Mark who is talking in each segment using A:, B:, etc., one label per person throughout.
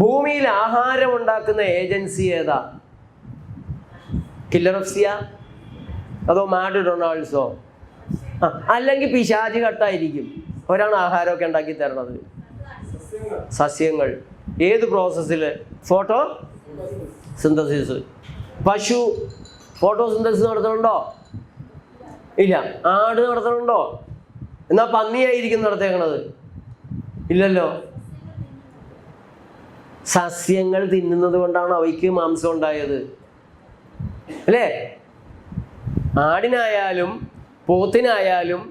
A: ഭൂമിയിൽ ആഹാരം ഉണ്ടാക്കുന്ന ഏജൻസി ഏതാ? കില്ലർ ഓഫ് സിയ? അതോ മാഡ് ഡൊണാൾഡ്സോ? ആ അല്ലെങ്കിൽ പിശാചി കട്ടായിരിക്കും. ഒരാണ് ആഹാരമൊക്കെ ഉണ്ടാക്കി തരണത്. സസ്യങ്ങൾ. ഏത് പ്രോസസ്സിൽ ഫോട്ടോ? സിന്തസിസ് പശു? ഫോട്ടോ സിന്തസിസ് നടത്തുന്നുണ്ടോ? ഇല്ല. ആട് നടത്തുന്നുണ്ടോ? എന്നാൽ പന്നിയായിരിക്കും നടത്തേക്കണത് ഇല്ലല്ലോ. സസ്യങ്ങൾ തിന്നുന്നത് കൊണ്ടാണ് അവയ്ക്ക് മാംസം ഉണ്ടായത്. അല്ലേ? ആടിനായാലും പോത്തിനായാലും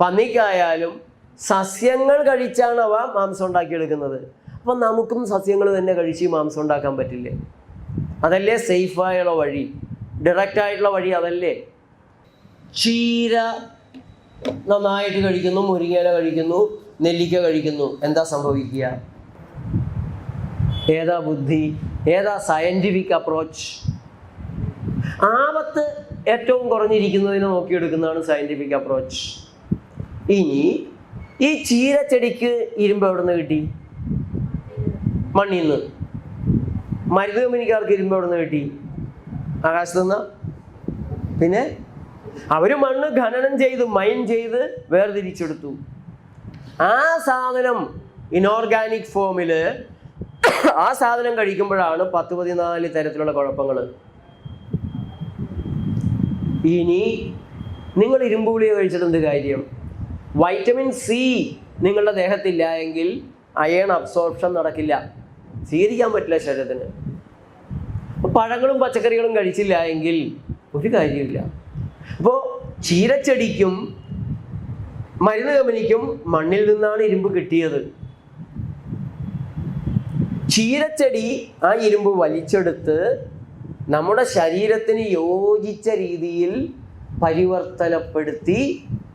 A: പന്നിക്കായാലും സസ്യങ്ങൾ കഴിച്ചാണ് അവ മാംസം ഉണ്ടാക്കിയെടുക്കുന്നത്. അപ്പം നമുക്കും സസ്യങ്ങൾ തന്നെ കഴിച്ച് മാംസം ഉണ്ടാക്കാൻ പറ്റില്ലേ? അതല്ലേ സേഫായുള്ള വഴി? ഡയറക്റ്റ് ആയിട്ടുള്ള വഴി അതല്ലേ? ചീര നന്നായിട്ട് കഴിക്കുന്നു മുരിങ്ങയില കഴിക്കുന്നു നെല്ലിക്ക കഴിക്കുന്നു. എന്താ സംഭവിക്കുക? ഏതാ ബുദ്ധി? ഏതാ സയന്റിഫിക് അപ്രോച്ച് ആപത്ത് ഏറ്റവും കുറഞ്ഞിരിക്കുന്നതിനെ നോക്കിയെടുക്കുന്നതാണ് സയന്റിഫിക് അപ്രോച്ച് ഇനി ഈ ചീരച്ചെടിക്ക് ഇരുമ്പ് എവിടെ നിന്ന് കിട്ടി? മണ്ണിൽ നിന്ന് മരുന്ന് കമ്പനിക്കാർക്ക് ഇരുമ്പ് എവിടെ നിന്ന് കിട്ടി? ആകാശത്തു നിന്ന്. പിന്നെ അവർ മണ്ണ് ഖനനം ചെയ്ത് മൈൻ ചെയ്ത് വേർതിരിച്ചെടുത്തു. ആ സാധനം ഇനോർഗാനിക് ഫോമിൽ ആ സാധനം കഴിക്കുമ്പോഴാണ് പത്ത് പതിനാല് തരത്തിലുള്ള കുഴപ്പങ്ങൾ ഇനി നിങ്ങൾ ഇരുമ്പ് ഗുളിക കഴിച്ചിട്ട് എന്ത് കാര്യം? വൈറ്റമിൻ സി നിങ്ങളുടെ ദേഹത്തില്ല എങ്കിൽ അയേൺ അബ്സോർപ്ഷൻ നടക്കില്ല. സ്വീകരിക്കാൻ പറ്റില്ല ശരീരത്തിന്. പഴങ്ങളും പച്ചക്കറികളും കഴിച്ചില്ല എങ്കിൽ ഒരു കാര്യമില്ല അപ്പോൾ ചീരച്ചെടിക്കും മരുന്ന് കമ്പനിക്കും മണ്ണിൽ നിന്നാണ് ഇരുമ്പ് കിട്ടിയത്. ചീരച്ചെടി ആ ഇരുമ്പ് വലിച്ചെടുത്ത് നമ്മുടെ ശരീരത്തിന് യോജിച്ച രീതിയിൽ പരിവർത്തനപ്പെടുത്തി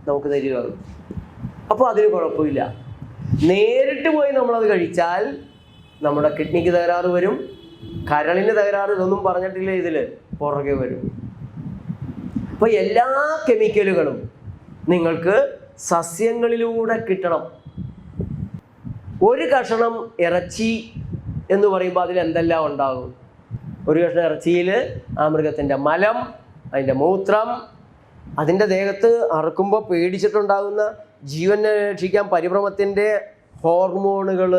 A: നമുക്ക് തരികയാണ്. അപ്പോൾ അതിന് കുഴപ്പമില്ല. നേരിട്ട് പോയി നമ്മളത് കഴിച്ചാൽ നമ്മുടെ കിഡ്നിക്ക് തകരാറ് വരും. കരളിന് തകരാറ് ഇതൊന്നും പറഞ്ഞിട്ടില്ല ഇതിൽ പുറകെ വരും. അപ്പോൾ എല്ലാ കെമിക്കലുകളും നിങ്ങൾക്ക് സസ്യങ്ങളിലൂടെ കിട്ടണം. ഒരു കഷണം ഇറച്ചി എന്ന് പറയുമ്പോൾ അതിൽ എന്തെല്ലാം ഉണ്ടാകും? ഒരു കഷ്ണം ഇറച്ചിയിൽ ആ മൃഗത്തിന്റെ മലം അതിന്റെ മൂത്രം അതിന്റെ ദേഹത്ത് അറുക്കുമ്പോൾ പേടിച്ചിട്ടുണ്ടാകുന്ന ജീവനെ രക്ഷിക്കാൻ പരിഭ്രമത്തിന്റെ ഹോർമോണുകൾ.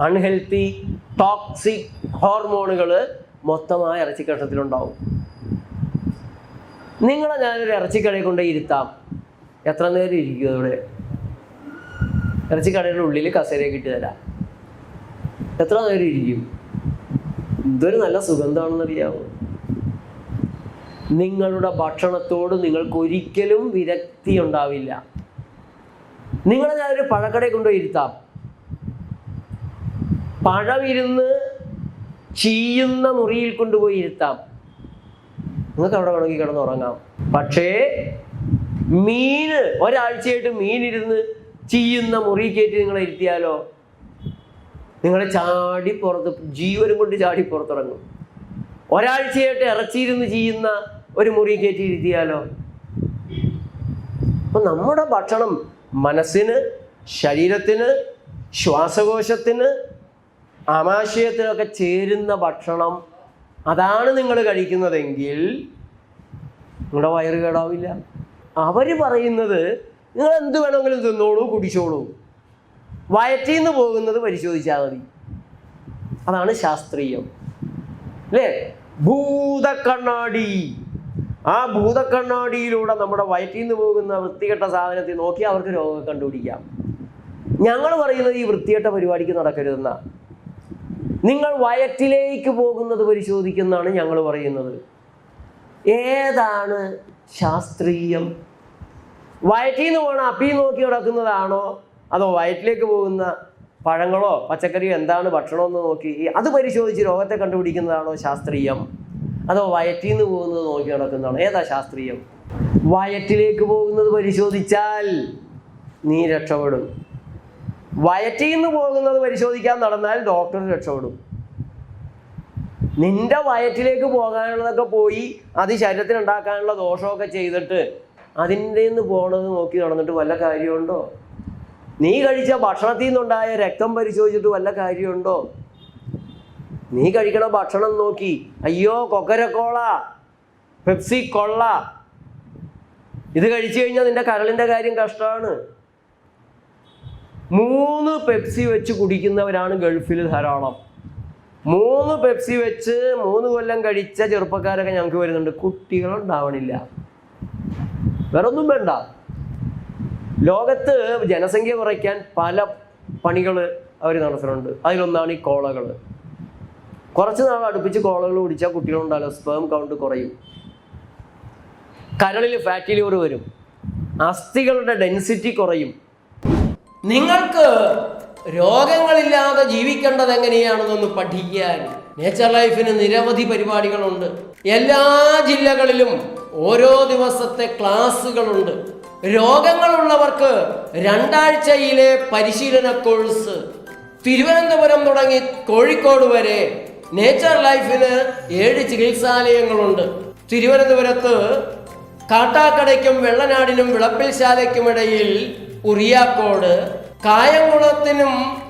A: അൺഹെൽത്തി ടോക്സിക് ഹോർമോണുകൾ മൊത്തമായ ഇറച്ചി കഷ്ണത്തിലുണ്ടാവും. നിങ്ങളെ ഞാനൊരു ഇറച്ചിക്കടയിൽ കൊണ്ട് ഇരുത്താം. എത്ര നേരം ഇരിക്കും അവിടെ? ഇറച്ചിക്കടയുടെ ഉള്ളിൽ കസേരയൊക്കെ ഇട്ട് തരാം. എത്ര നേരം ഇരിക്കും? ഇതൊരു നല്ല സുഗന്ധമാണെന്നറിയാമോ നിങ്ങളുടെ ഭക്ഷണത്തോട് നിങ്ങൾക്ക് ഒരിക്കലും വിരക്തി ഉണ്ടാവില്ല. നിങ്ങളെ ഞാനൊരു പഴക്കടയിൽ കൊണ്ടുപോയി ഇരുത്താം. പഴമിരുന്ന് ചീയുന്ന മുറിയിൽ കൊണ്ടുപോയി ഇരുത്താം. നിങ്ങൾക്ക് അവിടെ വേണമെങ്കിൽ കിടന്ന് ഉറങ്ങാം. പക്ഷേ മീന് ഒരാഴ്ചയായിട്ട് മീനിരുന്ന് ചീയുന്ന മുറി കയറ്റി നിങ്ങളെ ഇരുത്തിയാലോ? നിങ്ങളെ ചാടി പുറത്ത് ജീവനും കൊണ്ട് ചാടി പുറത്തിറങ്ങും. ഒരാഴ്ചയായിട്ട് ഇറച്ചിയിരുന്ന് ചെയ്യുന്ന ഒരു മുറി കയറ്റി ഇരുത്തിയാലോ? അപ്പൊ നമ്മുടെ ഭക്ഷണം മനസ്സിന് ശരീരത്തിന് ശ്വാസകോശത്തിന് ആമാശയത്തിനൊക്കെ ചേരുന്ന ഭക്ഷണം അതാണ് നിങ്ങൾ കഴിക്കുന്നതെങ്കിൽ നിങ്ങളുടെ വയറ് കേടാവില്ല. അവർ പറയുന്നത് നിങ്ങൾ എന്ത് വേണമെങ്കിലും തിന്നോളൂ കുടിച്ചോളൂ. വയറ്റിൽ നിന്ന് പോകുന്നത് പരിശോധിച്ചാൽ മതി. അതാണ് ശാസ്ത്രീയം. അല്ലേ? ഭൂതക്കണ്ണാടി. ആ ഭൂതക്കണ്ണാടിയിലൂടെ നമ്മുടെ വയറ്റിൽ നിന്ന് പോകുന്ന വൃത്തികെട്ട സാധനത്തെ നോക്കി അവർക്ക് രോഗം കണ്ടുപിടിക്കാം. ഞങ്ങൾ പറയുന്നത് ഈ വൃത്തികെട്ട പരിപാടിക്ക് നടക്കരുതെന്ന. നിങ്ങൾ വയറ്റിലേക്ക് പോകുന്നത് പരിശോധിക്കുന്നതാണ് ഞങ്ങൾ പറയുന്നത്. ഏതാണ് ശാസ്ത്രീയം? വയറ്റിൽ നിന്ന് പോകണം അപ്പി നോക്കി നടക്കുന്നതാണോ? അതോ വയറ്റിലേക്ക് പോകുന്ന പഴങ്ങളോ പച്ചക്കറിയോ എന്താണ് ഭക്ഷണമെന്ന് നോക്കി അത് പരിശോധിച്ച് രോഗത്തെ കണ്ടുപിടിക്കുന്നതാണോ ശാസ്ത്രീയം? അതോ വയറ്റിൽ നിന്ന് പോകുന്നത് നോക്കി നടക്കുന്നതാണോ? ഏതാ ശാസ്ത്രീയം? വയറ്റിലേക്ക് പോകുന്നത് പരിശോധിച്ചാൽ നീ രക്ഷപ്പെടും. വയറ്റിൽ നിന്ന് പോകുന്നത് പരിശോധിക്കാൻ നടന്നാൽ ഡോക്ടർ രക്ഷപ്പെടും. നിന്റെ വയറ്റിലേക്ക് പോകാനുള്ളതൊക്കെ പോയി അത് ശരീരത്തിന് ഉണ്ടാക്കാനുള്ള ദോഷമൊക്കെ ചെയ്തിട്ട് അതിന്റെ നിന്ന് പോണത് നോക്കി നടന്നിട്ട് വല്ല കാര്യമുണ്ടോ? നീ കഴിച്ച ഭക്ഷണത്തിൽ നിന്നുണ്ടായ രക്തം പരിശോധിച്ചിട്ട് വല്ല കാര്യമുണ്ടോ? നീ കഴിക്കണ ഭക്ഷണം നോക്കി. അയ്യോ കൊക്കരക്കോള പെപ്സി കൊള്ള. ഇത് കഴിച്ചു കഴിഞ്ഞാൽ നിന്റെ കരളിന്റെ കാര്യം കഷ്ടമാണ്. മൂന്ന് പെപ്സി വെച്ച് കുടിക്കുന്നവരാണ് ഗൾഫിൽ ധാരാളം. മൂന്ന് പെപ്സി വെച്ച് മൂന്ന് കൊല്ലം കഴിച്ച ചെറുപ്പക്കാരൊക്കെ ഞങ്ങൾക്ക് വരുന്നുണ്ട്. കുട്ടികളുണ്ടാവണില്ല. വേറൊന്നും വേണ്ട. ലോകത്ത് ജനസംഖ്യ കുറയ്ക്കാൻ പല പണികൾ അവർ നടത്തുന്നുണ്ട്. അതിലൊന്നാണ് ഈ കോളകൾ കുറച്ച് നാൾ അടുപ്പിച്ച് കോളകൾ കുടിച്ചാൽ കുട്ടികളുണ്ടാവില്ല. സ്പേം കൗണ്ട് കുറയും. കരളിൽ ഫാറ്റി ലിവർ വരും. അസ്ഥികളുടെ ഡെൻസിറ്റി കുറയും. നിങ്ങൾക്ക് രോഗങ്ങളില്ലാതെ ജീവിക്കേണ്ടത് എങ്ങനെയാണെന്നൊന്ന് പഠിക്കാൻ നേച്ചർ ലൈഫിന് നിരവധി പരിപാടികളുണ്ട്. എല്ലാ ജില്ലകളിലും ഓരോ ദിവസത്തെ ക്ലാസ്സുകളുണ്ട് രോഗങ്ങളുള്ളവർക്ക് രണ്ടാഴ്ചയിലെ പരിശീലന കോഴ്സ്. തിരുവനന്തപുരം തുടങ്ങി കോഴിക്കോട് വരെ നേച്ചർ ലൈഫിന് ഏഴ് ചികിത്സാലയങ്ങളുണ്ട്. തിരുവനന്തപുരത്ത് കാട്ടാക്കടയ്ക്കും വെള്ളനാടിനും വിളപ്പിൽശാലയ്ക്കുമിടയിൽ ഉറിയാക്കോട് കായംകുളത്തിനും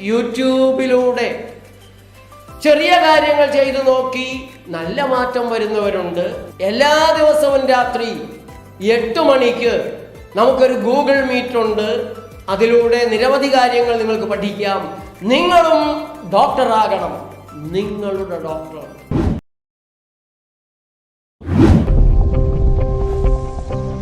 A: യൂട്യൂബിലൂടെ ചെറിയ കാര്യങ്ങൾ ചെയ്തു നോക്കി നല്ല മാറ്റം വരുന്നവരുണ്ട്. എല്ലാ ദിവസവും രാത്രി എട്ട് മണിക്ക് നമുക്കൊരു ഗൂഗിൾ മീറ്റ് ഉണ്ട് അതിലൂടെ നിരവധി കാര്യങ്ങൾ നിങ്ങൾക്ക് പഠിക്കാം. നിങ്ങളും ഡോക്ടറാകണം. നിങ്ങളുടെ ഡോക്ടർ